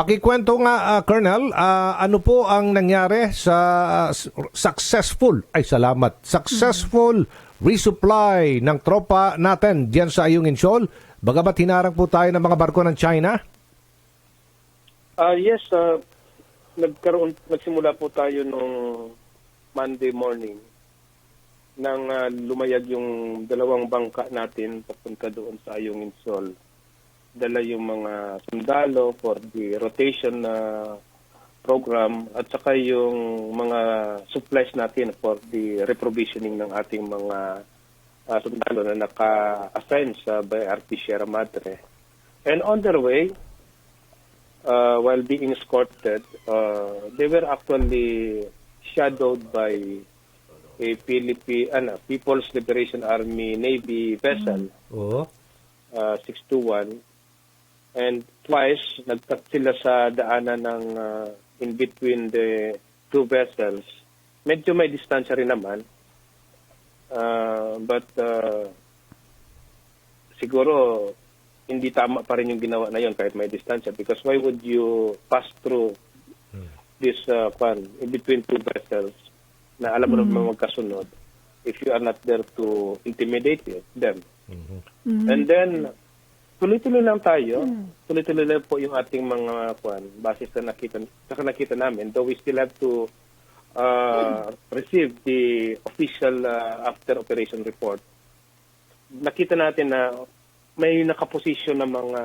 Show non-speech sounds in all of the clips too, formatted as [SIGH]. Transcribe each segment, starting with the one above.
Pakikwento nga, ah, Colonel, ah, ano po ang nangyari sa ah, successful, ay salamat, successful resupply ng tropa natin diyan sa Ayungin Shoal? Bagamat hinarang po tayo ng mga barko ng China? Ah yes, ah, nagkaroon nagsimula po tayo nung Monday morning nang ah, lumayag yung dalawang bangka natin papunta doon sa Ayungin Sol. Dala yung mga sundalo for the rotation na program at saka yung mga supplies natin for the reprovisioning ng ating mga ah, sundalo na naka-assign sa BRP Sierra Madre. And on their way, uh, while being escorted, uh, they were actually shadowed by a Philippine, ano, People's Liberation Army Navy vessel, Oo. uh, 621. And twice, nagtat sila sa daanan ng uh, in between the two vessels. Medyo may distansya rin naman. Uh, but uh, siguro hindi tama pa rin yung ginawa na yon kahit may distansya because why would you pass through this uh, kwan, in between two vessels na alam mo naman magkasunod if you are not there to intimidate them. And then, tuloy-tuloy lang tayo. Tuloy-tuloy lang po yung ating mga kwan, base sa nakita, sa nakita namin. Though we still have to uh, receive the official uh, after operation report. Nakita natin na may nakaposisyon ng mga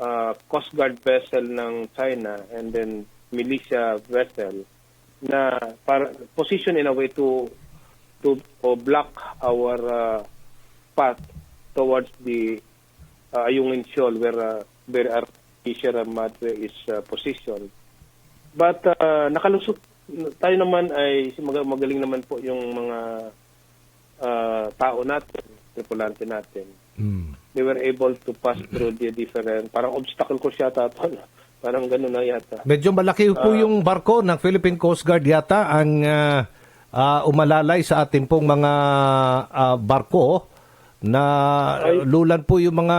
uh, Coast Guard vessel ng China and then militia vessel na para position in a way to to to block our uh, path towards the uh, Ayungin Shoal where uh, where our Sierra Madre is uh, positioned. But uh, nakalusot tayo naman ay mag- magaling naman po yung mga uh, tao natin, tripulante natin. Mm. They were able to pass through the different, parang obstacle course yata ito. Parang gano'n na yata. Medyo malaki po yung barko ng Philippine Coast Guard yata ang ah, ah, umalalay sa ating pong mga ah, barko na lulan po yung mga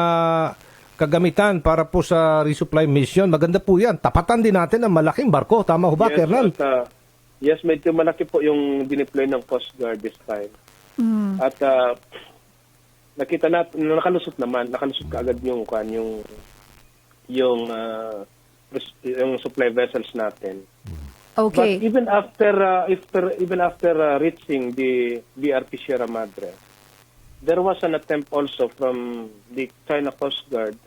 kagamitan para po sa resupply mission. Maganda po yan. Tapatan din natin ang malaking barko. Tama ho ba, yes, Colonel? at, uh, yes, medyo malaki po yung dineploy ng Coast Guard this time. Mm. At uh, nakita natin, nakalusot naman, nakalusot kaagad yung, kwan, yung, yung, uh, yung supply vessels natin. Okay. But even after, uh, after even after uh, reaching the BRP Sierra Madre, there was an attempt also from the China Coast Guard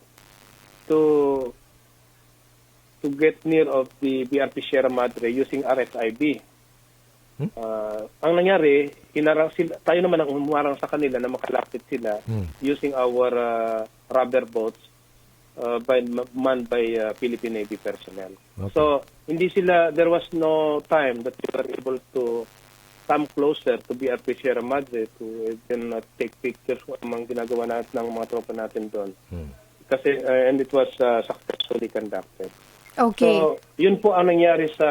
to to get near of the BRP Sierra Madre using RFIB. Uh, ang nangyari, hinarang sila, tayo naman ang humarang sa kanila na makalapit sila using our uh, rubber boats uh, by, manned by uh, Philippine Navy personnel. Okay. So, hindi sila, there was no time that we were able to come closer to BRP Sierra Madre to even uh, take pictures kung anong ginagawa natin ng mga tropa natin doon. Kasi, uh, and it was uh, successfully conducted. Okay. So, yun po ang nangyari sa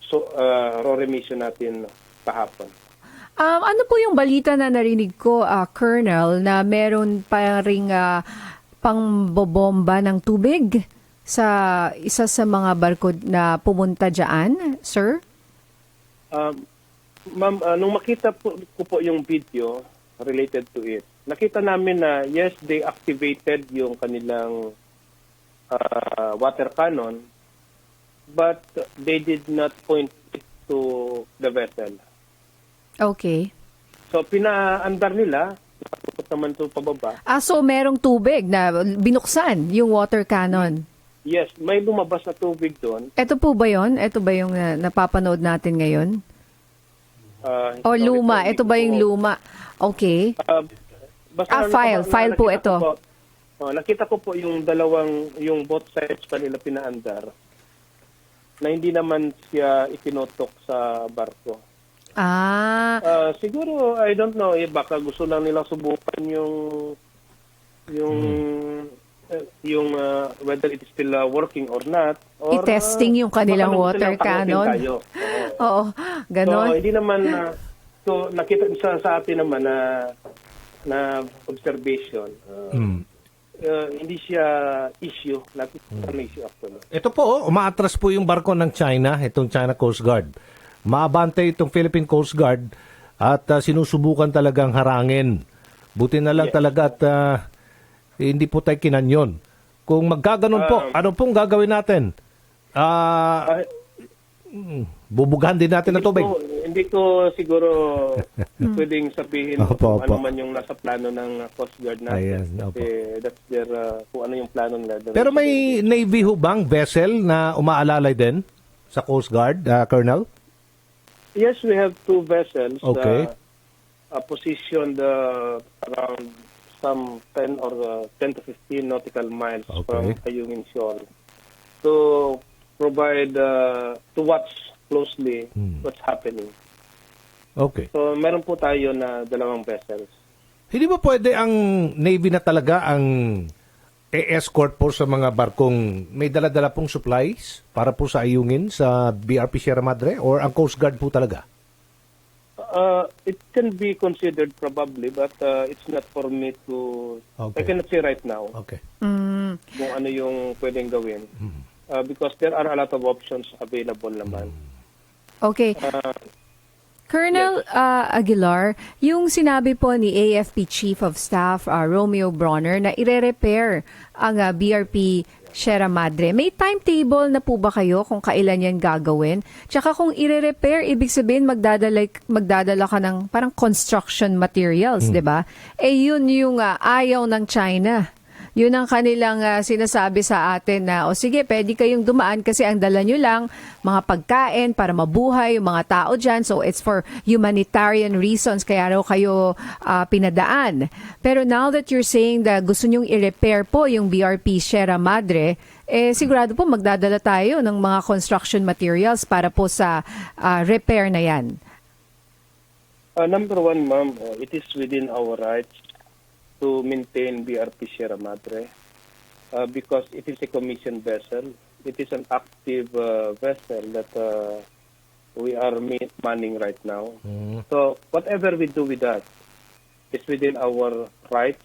so, uh, RORE mission natin kahapon. Um, ano po yung balita na narinig ko, ah, Colonel, na meron pa ring ah, pangbobomba ng tubig sa isa sa mga barko na pumunta dyan, sir? Um, ma'am, uh, nung makita po, ko po yung video related to it, nakita namin na yes, they activated yung kanilang uh, water cannon, but they did not point it to the vessel. Okay. So, pinaandar nila, nakapupot naman to pababa. Ah, so merong tubig na binuksan yung water cannon. Yes, may lumabas na tubig doon. Ito po ba yon? Ito ba yung na- napapanood natin ngayon? Uh, O sorry luma? po, Ito ba yung po- luma? Okay. Uh, basta Ah, file. nakita- File po ito. ko oh, nakita ko po yung dalawang, yung both sides pa nila pinaandar na hindi naman siya itinutok sa barko. Ah, Ah, siguro, I don't know, eh, baka gusto lang nilang subukan yung yung eh, yung ah, whether it is still ah, working or not. Or, I-testing ah, yung kanilang gusto water cannon. tayo. Oo. oo. Ganon. So, hindi naman na so nakita sa, sa atin naman na na observation. uh, Mm. uh, hindi siya issue. Not an issue actually. Ito po, oh, umaatras po yung barko ng China, itong China Coast Guard. Maabante itong Philippine Coast Guard at ah, sinusubukan talagang harangin. Buti na lang Yes. talaga at ah, hindi po tayo kinanyon. Kung magkaganon po, Um, ano pong gagawin natin? Ah, Ah, bubugahan din natin ng tubig. ko, hindi ko siguro [LAUGHS] [LAUGHS] pwedeng sabihin Opo, kung opo. ano man yung nasa plano ng Coast Guard natin. Ayan, opo. Kasi that's their, uh, kung ano yung plano nila. Pero may Navy ho bang vessel na umaalalay din sa Coast Guard, ah, Colonel? Yes, we have two vessels. Okay. Uh, uh, positioned uh, around some 10 or uh, 10 to 15 nautical miles Okay. from Ayungin Shoal to provide, uh, to watch closely Hmm. what's happening. Okay. So, meron po tayo na dalawang vessels. Hindi ba pwede ang Navy na talaga ang e-escort po sa mga barkong may dala-dala pong supplies para po sa ayungin sa BRP Sierra Madre or ang Coast Guard po talaga? Uh, it can be considered probably, but uh, it's not for me to... Okay. I cannot say right now Okay. Mm. kung ano yung pwedeng gawin. Hmm. Uh, because there are a lot of options available naman. Okay. Uh, Colonel uh, Aguilar, yung sinabi po ni AFP Chief of Staff uh, Romeo Bronner na ire-repair ang uh, BRP Sierra Madre, may timetable na po ba kayo kung kailan yan gagawin? Tsaka kung ire-repair, ibig sabihin magdadala, magdadala ka ng parang construction materials, di ba? Eh yun yung uh, ayaw ng China. Yun ang kanilang ah, sinasabi sa atin na, o sige, pwede kayong dumaan kasi ang dala nyo lang, mga pagkain para mabuhay yung mga tao dyan. So it's for humanitarian reasons, kaya raw kayo ah, pinadaan. Pero now that you're saying that gusto nyong i-repair po yung BRP Sierra Madre, eh sigurado po magdadala tayo ng mga construction materials para po sa ah, repair na yan. Uh, number one, ma'am, uh, it is within our rights to maintain BRP Sierra Madre uh, because it is a commissioned vessel. It is an active uh, vessel that uh, we are ma- manning right now. So whatever we do with that is within our rights.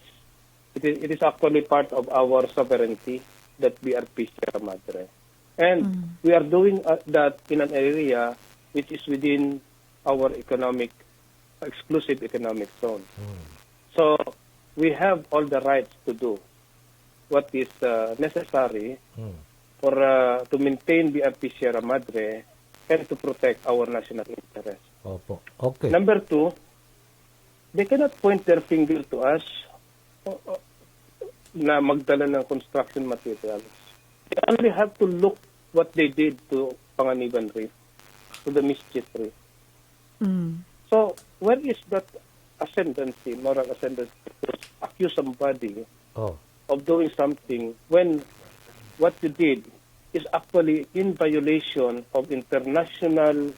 It is, it is actually part of our sovereignty that BRP Sierra Madre. And we are doing uh, that in an area which is within our economic, exclusive economic zone. So we have all the rights to do what is uh, necessary for uh, to maintain BRP Sierra Madre and to protect our national interest. Opo. Okay. Number two, they cannot point their finger to us uh, uh, na magdala ng construction materials. They only have to look what they did to Panganiban Reef, to the Mischief Reef. Mm. So, where is that ascendancy, moral ascendancy, to accuse somebody Oh. of doing something when what you did is actually in violation of international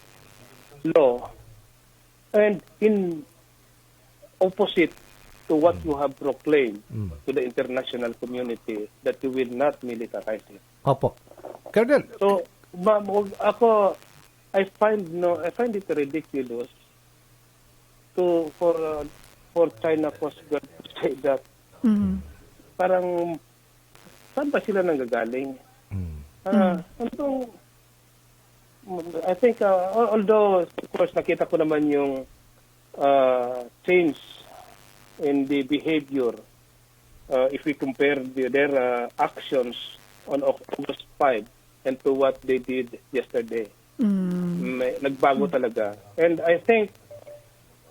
law and in opposite to what you have proclaimed to the international community that you will not militarize it. Opo. Colonel, So, ma'am, ako, I find no, I find it ridiculous to for uh, for China Coast Guard to say that Mm. parang saan ba sila nanggagaling? Ah, ano bang- I think uh, al- although of course nakita ko naman yung uh, change in the behavior uh, if we compare the, their uh, actions on August 5 and to what they did yesterday. May, nagbago talaga. And I think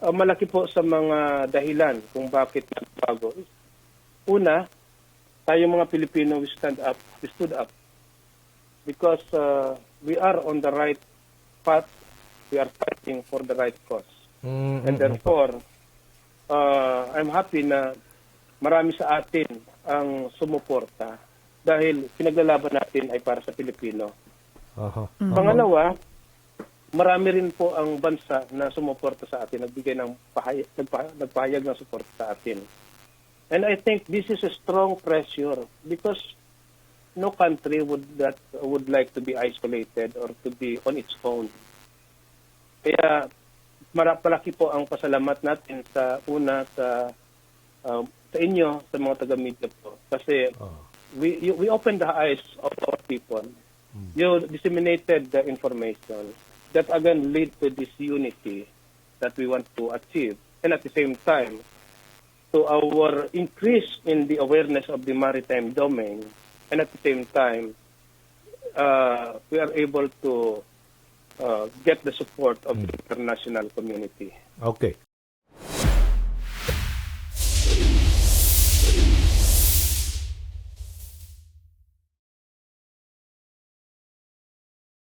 uh, malaki po sa mga dahilan kung bakit nagbago. Una, tayo mga Pilipino, we stand up, we stood up. Because uh, we are on the right path, we are fighting for the right cause. mm, And therefore, uh, I'm happy na marami sa atin ang sumuporta dahil pinaglalaban natin ay para sa Pilipino. Aha. Pangalawa, marami rin po ang bansa na sumuporta sa atin, nagbigay ng pahayag, nagpa, nagpahayag ng suporta sa atin. And I think this is a strong pressure because no country would that would like to be isolated or to be on its own. Kaya malaki po ang pasalamat natin sa una sa um, sa inyo, sa mga taga-media po, Kasi we you, we opened the eyes of our people. You disseminated the information that again lead to this unity that we want to achieve. And at the same time, to our increase in the awareness of the maritime domain. And at the same time, uh, we are able to uh, get the support of the international community. Okay.